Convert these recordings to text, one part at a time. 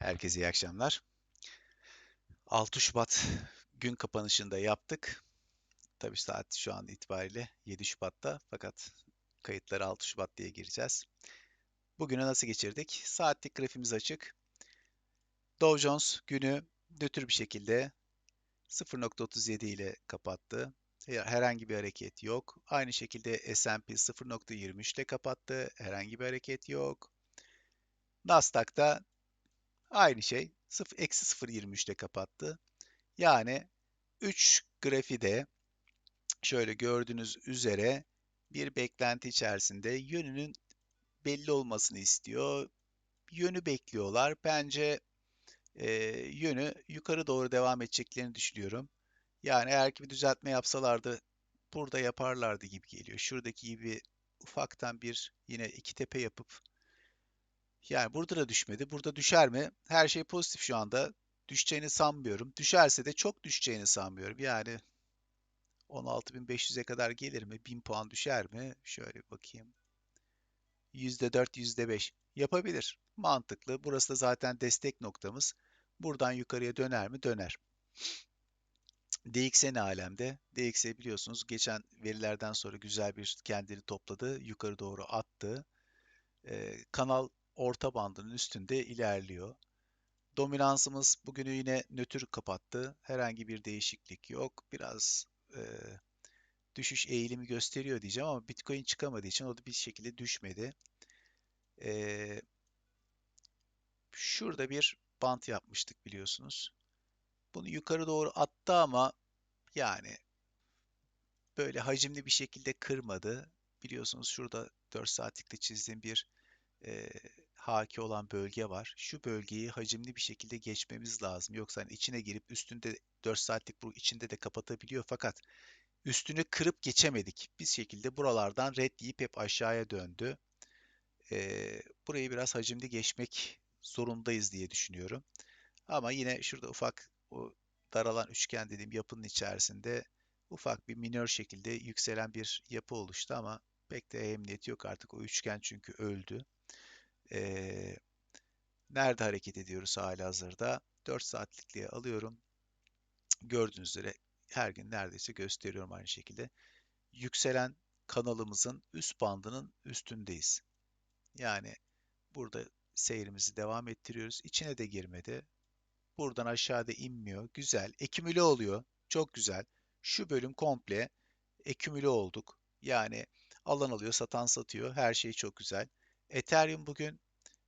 Herkese iyi akşamlar. 6 Şubat gün kapanışında yaptık. Tabii saat şu an itibariyle 7 Şubat'ta fakat kayıtları 6 Şubat diye gireceğiz. Bugünü nasıl geçirdik? Saatlik grafimiz açık. Dow Jones günü nötr bir şekilde 0.37 ile kapattı. Herhangi bir hareket yok. Aynı şekilde S&P 0.23 ile kapattı. Herhangi bir hareket yok. Nasdaq'ta Aynı şey. 0, eksi 0.23'te kapattı. Yani 3 grafide şöyle gördüğünüz üzere bir beklenti içerisinde yönünün belli olmasını istiyor. Yönü bekliyorlar. Bence e, yönü yukarı doğru devam edeceklerini düşünüyorum. Yani eğer ki bir düzeltme yapsalardı burada yaparlardı gibi geliyor. Şuradaki gibi ufaktan bir yine iki tepe yapıp yani burada da düşmedi. Burada düşer mi? Her şey pozitif şu anda. Düşeceğini sanmıyorum. Düşerse de çok düşeceğini sanmıyorum. Yani 16.500'e kadar gelir mi? 1000 puan düşer mi? Şöyle bakayım. %4, %5 yapabilir. Mantıklı. Burası da zaten destek noktamız. Buradan yukarıya döner mi? Döner. DX'e ne alemde? DX'e biliyorsunuz geçen verilerden sonra güzel bir kendini topladı. Yukarı doğru attı. Ee, kanal orta bandının üstünde ilerliyor. Dominansımız bugünü yine nötr kapattı. Herhangi bir değişiklik yok. Biraz e, düşüş eğilimi gösteriyor diyeceğim ama Bitcoin çıkamadığı için o da bir şekilde düşmedi. E, şurada bir bant yapmıştık biliyorsunuz. Bunu yukarı doğru attı ama yani böyle hacimli bir şekilde kırmadı. Biliyorsunuz şurada 4 saatlikte çizdiğim bir e, haki olan bölge var. Şu bölgeyi hacimli bir şekilde geçmemiz lazım. Yoksa hani içine girip üstünde 4 saatlik bu içinde de kapatabiliyor fakat üstünü kırıp geçemedik. Bir şekilde buralardan red deyip hep aşağıya döndü. Ee, burayı biraz hacimli geçmek zorundayız diye düşünüyorum. Ama yine şurada ufak o daralan üçgen dediğim yapının içerisinde ufak bir minör şekilde yükselen bir yapı oluştu ama pek de emniyeti yok artık. O üçgen çünkü öldü. Ee, nerede hareket ediyoruz hala hazırda? 4 saatlikliğe alıyorum. Gördüğünüz üzere her gün neredeyse gösteriyorum aynı şekilde. Yükselen kanalımızın üst bandının üstündeyiz. Yani burada seyrimizi devam ettiriyoruz. İçine de girmedi. Buradan aşağıda inmiyor. Güzel. Ekümüle oluyor. Çok güzel. Şu bölüm komple ekümüle olduk. Yani alan alıyor, satan satıyor. Her şey çok güzel. Ethereum bugün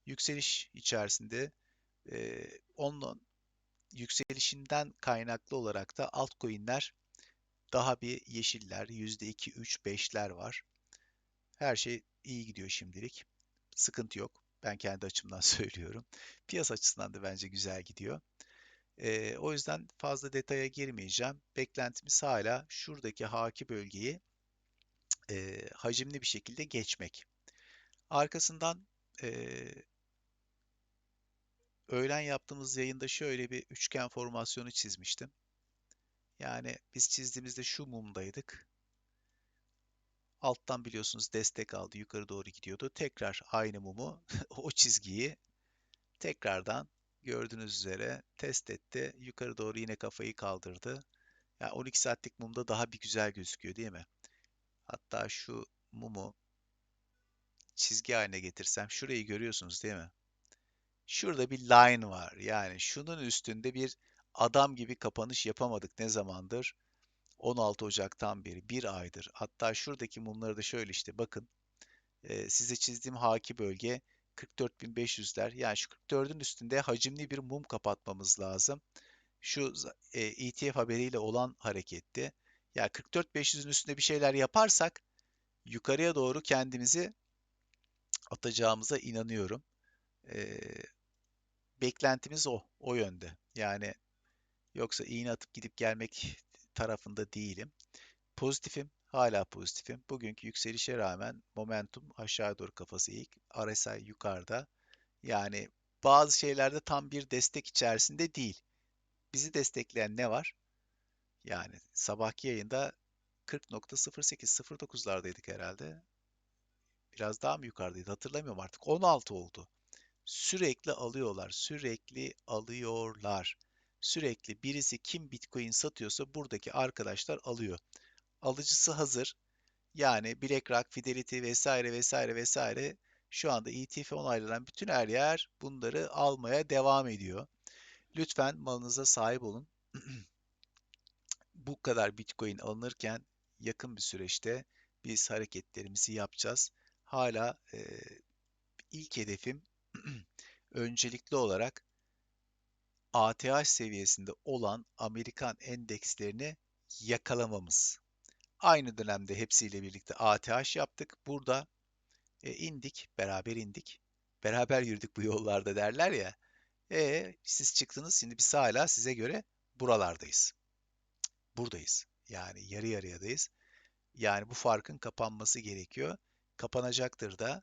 yükseliş içerisinde. E, onun yükselişinden kaynaklı olarak da altcoin'ler daha bir yeşiller. %2, 3, 5'ler var. Her şey iyi gidiyor şimdilik. Sıkıntı yok. Ben kendi açımdan söylüyorum. Piyasa açısından da bence güzel gidiyor. E, o yüzden fazla detaya girmeyeceğim. Beklentimiz hala şuradaki haki bölgeyi e, hacimli bir şekilde geçmek. Arkasından e, öğlen yaptığımız yayında şöyle bir üçgen formasyonu çizmiştim. Yani biz çizdiğimizde şu mumdaydık. Alttan biliyorsunuz destek aldı, yukarı doğru gidiyordu. Tekrar aynı mumu, o çizgiyi tekrardan gördüğünüz üzere test etti. Yukarı doğru yine kafayı kaldırdı. Yani 12 saatlik mumda daha bir güzel gözüküyor değil mi? Hatta şu mumu çizgi haline getirsem şurayı görüyorsunuz değil mi? Şurada bir line var. Yani şunun üstünde bir adam gibi kapanış yapamadık ne zamandır? 16 Ocak'tan beri bir aydır. Hatta şuradaki mumları da şöyle işte bakın. E, size çizdiğim haki bölge 44.500'ler. Yani şu 44'ün üstünde hacimli bir mum kapatmamız lazım. Şu e, ETF haberiyle olan hareketti. Yani 44.500'ün üstünde bir şeyler yaparsak yukarıya doğru kendimizi atacağımıza inanıyorum. E, beklentimiz o, o yönde. Yani yoksa iğne atıp gidip gelmek tarafında değilim. Pozitifim, hala pozitifim. Bugünkü yükselişe rağmen momentum aşağı doğru kafası eğik. RSI yukarıda. Yani bazı şeylerde tam bir destek içerisinde değil. Bizi destekleyen ne var? Yani sabahki yayında 40.08-09'lardaydık herhalde. Biraz daha mı yukarıdaydı hatırlamıyorum artık. 16 oldu. Sürekli alıyorlar, sürekli alıyorlar. Sürekli birisi kim Bitcoin satıyorsa buradaki arkadaşlar alıyor. Alıcısı hazır. Yani BlackRock, Fidelity vesaire vesaire vesaire şu anda ETF onaylanan bütün her yer bunları almaya devam ediyor. Lütfen malınıza sahip olun. Bu kadar Bitcoin alınırken yakın bir süreçte biz hareketlerimizi yapacağız. Hala e, ilk hedefim öncelikli olarak ATH seviyesinde olan Amerikan endekslerini yakalamamız. Aynı dönemde hepsiyle birlikte ATH yaptık. Burada e, indik, beraber indik. Beraber yürüdük bu yollarda derler ya. E siz çıktınız, şimdi biz hala size göre buralardayız. Buradayız. Yani yarı yarıyadayız. Yani bu farkın kapanması gerekiyor. Kapanacaktır da.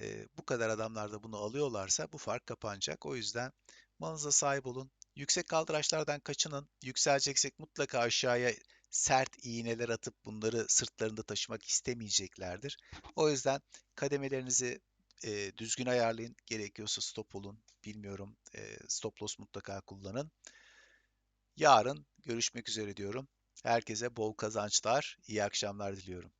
E, bu kadar adamlar da bunu alıyorlarsa bu fark kapanacak. O yüzden malınıza sahip olun. Yüksek kaldıraçlardan kaçının. Yükseleceksek mutlaka aşağıya sert iğneler atıp bunları sırtlarında taşımak istemeyeceklerdir. O yüzden kademelerinizi e, düzgün ayarlayın. Gerekiyorsa stop olun. Bilmiyorum. E, stop loss mutlaka kullanın. Yarın görüşmek üzere diyorum. Herkese bol kazançlar, iyi akşamlar diliyorum.